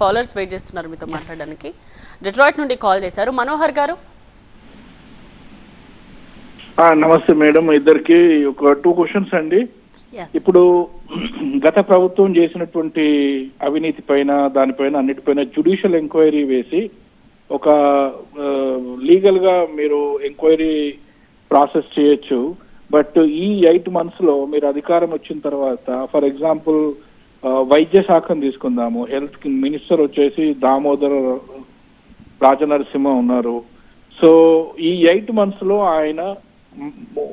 Callers wait చేస్తున్నారు మీతో మాట్లాడడానికి. డెట్రాయిట్ నుండి కాల్ చేశారు. మనోహర్ గారు. ఆ, నమస్తే మేడం. ఇద్దరికి ఒక టూ క్వశ్చన్స్ అండి. ఇప్పుడు గత ప్రభుత్వం చేసినటువంటి అవినీతి పైన దానిపైన అన్నిటిపైన జ్యుడిషియల్ ఎంక్వైరీ వేసి ఒక లీగల్గా మీరు ఎంక్వైరీ ప్రాసెస్ చేయొచ్చు. బట్ ఈ ఎయిట్ మంత్స్లో మీరు అధికారం వచ్చిన తర్వాత ఫర్ ఎగ్జాంపుల్ వైద్య శాఖను తీసుకుందాము. హెల్త్ మినిస్టర్ వచ్చేసి దామోదర్ రాజనరసింహ ఉన్నారు. సో ఈ ఎయిట్ మంత్స్లో ఆయన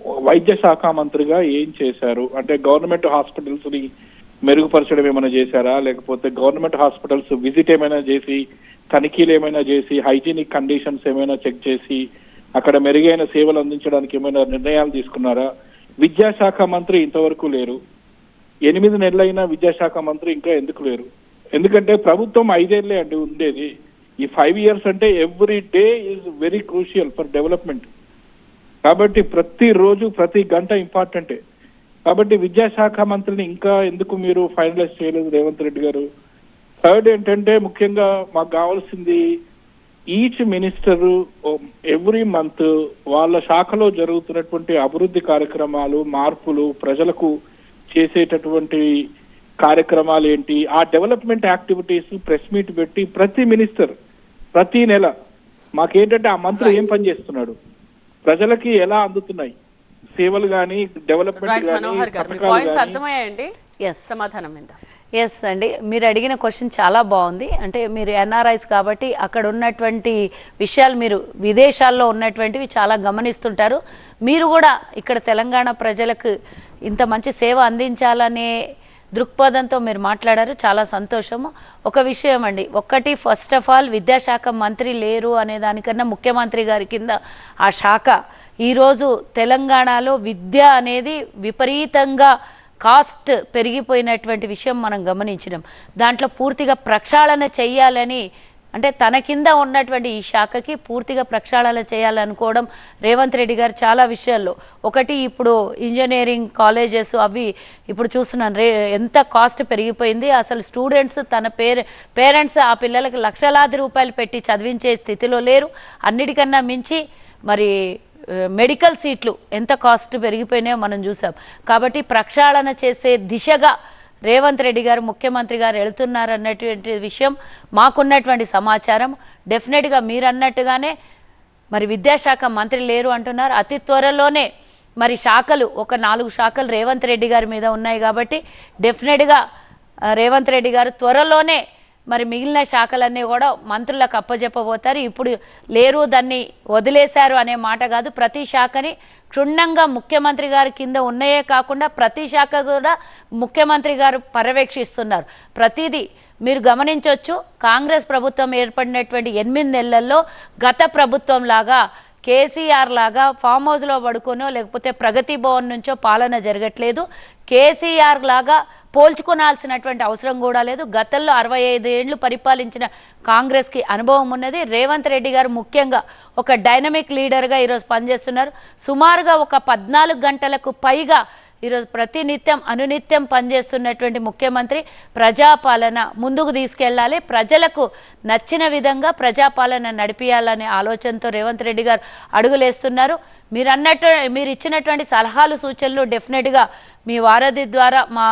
వైద్య శాఖ మంత్రిగా ఏం చేశారు? అంటే గవర్నమెంట్ హాస్పిటల్స్ని మెరుగుపరచడం ఏమైనా చేశారా? లేకపోతే గవర్నమెంట్ హాస్పిటల్స్ విజిట్ ఏమైనా చేసి తనిఖీలు ఏమైనా చేసి హైజీనిక్ కండిషన్స్ ఏమైనా చెక్ చేసి అక్కడ మెరుగైన సేవలు అందించడానికి ఏమైనా నిర్ణయాలు తీసుకున్నారా? విద్యాశాఖ మంత్రి ఇంతవరకు లేరు. ఎనిమిది నెలలైన విద్యాశాఖ మంత్రి ఇంకా ఎందుకు లేరు? ఎందుకంటే ప్రభుత్వం ఐదేళ్ళే అండి ఉండేది. ఈ ఫైవ్ ఇయర్స్ అంటే every day is very crucial for development. కాబట్టి ప్రతి రోజు ప్రతి గంట ఇంపార్టెంటే. కాబట్టి విద్యాశాఖ మంత్రిని ఇంకా ఎందుకు మీరు ఫైనలైజ్ చేయలేదు రేవంత్ రెడ్డి గారు? థర్డ్ ఏంటంటే ముఖ్యంగా మాకు కావాల్సింది ఈచ్ మినిస్టర్ ఎవ్రీ మంత్ వాళ్ళ శాఖలో జరుగుతున్నటువంటి అభివృద్ధి కార్యక్రమాలు మార్పులు ప్రజలకు చేసేటటువంటి కార్యక్రమాలు ఏంటి ఆ డెవలప్మెంట్ యాక్టివిటీస్ ప్రెస్ మీట్ పెట్టి ప్రతి మినిస్టర్ ప్రతి నెల మాకేంటంటే ఆ మంత్రి ఏం పని చేస్తున్నాడు? ప్రజలకి ఎలా అందుతున్నాయి? సేవలు కానీ డెవలప్మెంట్ ఎస్ సమాధానం ఎస్ అండి. మీరు అడిగిన క్వశ్చన్ చాలా బాగుంది. అంటే మీరు ఎన్ఆర్ఐస్ కాబట్టి అక్కడ ఉన్నటువంటి విషయాలు మీరు విదేశాల్లో ఉన్నటువంటివి చాలా గమనిస్తుంటారు. మీరు కూడా ఇక్కడ తెలంగాణ ప్రజలకు ఇంత మంచి సేవ అందించాలనే దృక్పథంతో మీరు మాట్లాడారు. చాలా సంతోషము. ఒక విషయం అండి. ఒక్కటి ఫస్ట్ ఆఫ్ ఆల్ విద్యాశాఖ మంత్రి లేరు అనే దానికన్నా ముఖ్యమంత్రి గారి కింద ఆ శాఖ ఈరోజు తెలంగాణలో విద్య అనేది విపరీతంగా కాస్ట్ పెరిగిపోయినటువంటి విషయం మనం గమనించినాం. దాంట్లో పూర్తిగా ప్రక్షాళన చెయ్యాలని అంటే తన కింద ఉన్నటువంటి ఈ శాఖకి పూర్తిగా ప్రక్షాళన చేయాలనుకోవడం రేవంత్ రెడ్డి గారు చాలా విషయాల్లో. ఒకటి ఇప్పుడు ఇంజనీరింగ్ కాలేజెస్ అవి ఇప్పుడు చూస్తున్నాను రే ఎంత కాస్ట్ పెరిగిపోయింది. అసలు స్టూడెంట్స్ తన పేరె పేరెంట్స్ ఆ పిల్లలకి లక్షలాది రూపాయలు పెట్టి చదివించే స్థితిలో లేరు. అన్నిటికన్నా మించి మరి మెడికల్ సీట్లు ఎంత కాస్ట్ పెరిగిపోయినాయో మనం చూసాం. కాబట్టి ప్రక్షాళన చేసే దిశగా రేవంత్ రెడ్డి గారు ముఖ్యమంత్రి గారు వెళుతున్నారు అన్నటువంటి విషయం మాకున్నటువంటి సమాచారం. డెఫినెట్గా మీరు అన్నట్టుగానే మరి విద్యాశాఖ మంత్రి లేరు అంటున్నారు. అతి త్వరలోనే మరి శాఖలు ఒక నాలుగు శాఖలు రేవంత్ రెడ్డి గారి మీద ఉన్నాయి కాబట్టి డెఫినెట్గా రేవంత్ రెడ్డి గారు త్వరలోనే మరి మిగిలిన శాఖలన్నీ కూడా మంత్రులకు అప్పజెప్పబోతారు. ఇప్పుడు లేరు దాన్ని వదిలేశారు అనే మాట కాదు. ప్రతి శాఖని క్షుణ్ణంగా ముఖ్యమంత్రి గారి కింద ఉన్నాయే కాకుండా ప్రతి శాఖ కూడా ముఖ్యమంత్రి గారు పర్యవేక్షిస్తున్నారు. ప్రతిదీ మీరు గమనించవచ్చు కాంగ్రెస్ ప్రభుత్వం ఏర్పడినటువంటి ఎనిమిది నెలల్లో గత ప్రభుత్వం లాగా కేసీఆర్ లాగా ఫామ్ హౌస్లో పడుకునో లేకపోతే ప్రగతి భవన్ నుంచో పాలన జరగట్లేదు. కేసీఆర్ లాగా పోల్చుకోనాల్సినటువంటి అవసరం కూడా లేదు. గతంలో అరవై ఐదు ఏళ్ళు పరిపాలించిన కాంగ్రెస్కి అనుభవం ఉన్నది. రేవంత్ రెడ్డి గారు ముఖ్యంగా ఒక డైనమిక్ లీడర్గా ఈరోజు పనిచేస్తున్నారు. సుమారుగా ఒక పద్నాలుగు గంటలకు పైగా ఈరోజు ప్రతినిత్యం అనునిత్యం పనిచేస్తున్నటువంటి ముఖ్యమంత్రి ప్రజాపాలన ముందుకు తీసుకెళ్ళాలి ప్రజలకు నచ్చిన విధంగా ప్రజాపాలన నడిపియాలనే ఆలోచనతో రేవంత్ రెడ్డి గారు అడుగులేస్తున్నారు. మీరు అన్నట్టు మీరు ఇచ్చినటువంటి సలహాలు సూచనలు డెఫినెట్గా మీ వారధి ద్వారా మా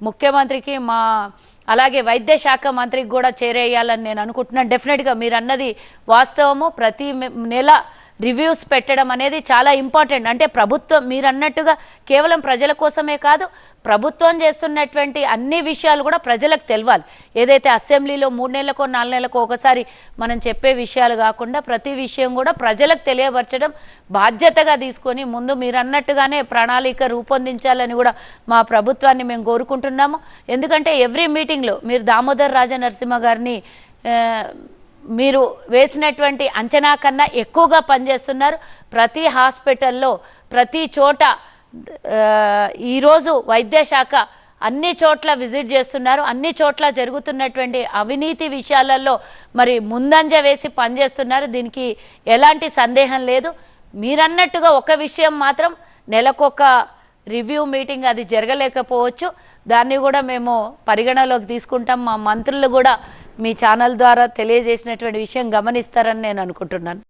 ముఖ్యమంత్రికి మా అలాగే వైద్య శాఖ మంత్రికి కూడా చేరేయాలని నేను అనుకుంటున్నాను. డెఫినెట్గా మీరు అన్నది వాస్తవము. ప్రతి నెల రివ్యూస్ పెట్టడం అనేది చాలా ఇంపార్టెంట్. అంటే ప్రభుత్వం మీరు అన్నట్టుగా కేవలం ప్రజల కోసమే కాదు ప్రభుత్వం చేస్తున్నటువంటి అన్ని విషయాలు కూడా ప్రజలకు తెలియాలి ఏదైతే అసెంబ్లీలో మూడు నెలలకో నాలుగు నెలలకో ఒకసారి మనం చెప్పే విషయాలు కాకుండా ప్రతి విషయం కూడా ప్రజలకు తెలియపరచడం బాధ్యతగా తీసుకొని ముందు మీరు అన్నట్టుగానే ప్రణాళిక రూపొందించాలని కూడా మా ప్రభుత్వాన్ని మేము కోరుకుంటున్నాము. ఎందుకంటే ఎవ్రీ మీటింగ్లో మీరు దామోదర్ రాజ నరసింహ గారిని మీరు వేసినటువంటి అంచనా కన్నా ఎక్కువగా పనిచేస్తున్నారు. ప్రతి హాస్పిటల్లో ప్రతి చోట ఈరోజు వైద్య శాఖ అన్ని చోట్ల విజిట్ చేస్తున్నారు. అన్ని చోట్ల జరుగుతున్నటువంటి అవినీతి విషయాలలో మరి ముందంజ వేసి పనిచేస్తున్నారు. దీనికి ఎలాంటి సందేహం లేదు. మీరన్నట్టుగా ఒక విషయం మాత్రం నెలకొక రివ్యూ మీటింగ్ అది జరగలేకపోవచ్చు. దాన్ని కూడా మేము పరిగణలోకి తీసుకుంటాం. మా మంత్రులు కూడా మీ ఛానల్ ద్వారా తెలియజేసినటువంటి విషయం గమనిస్తారని నేను అనుకుంటున్నాను.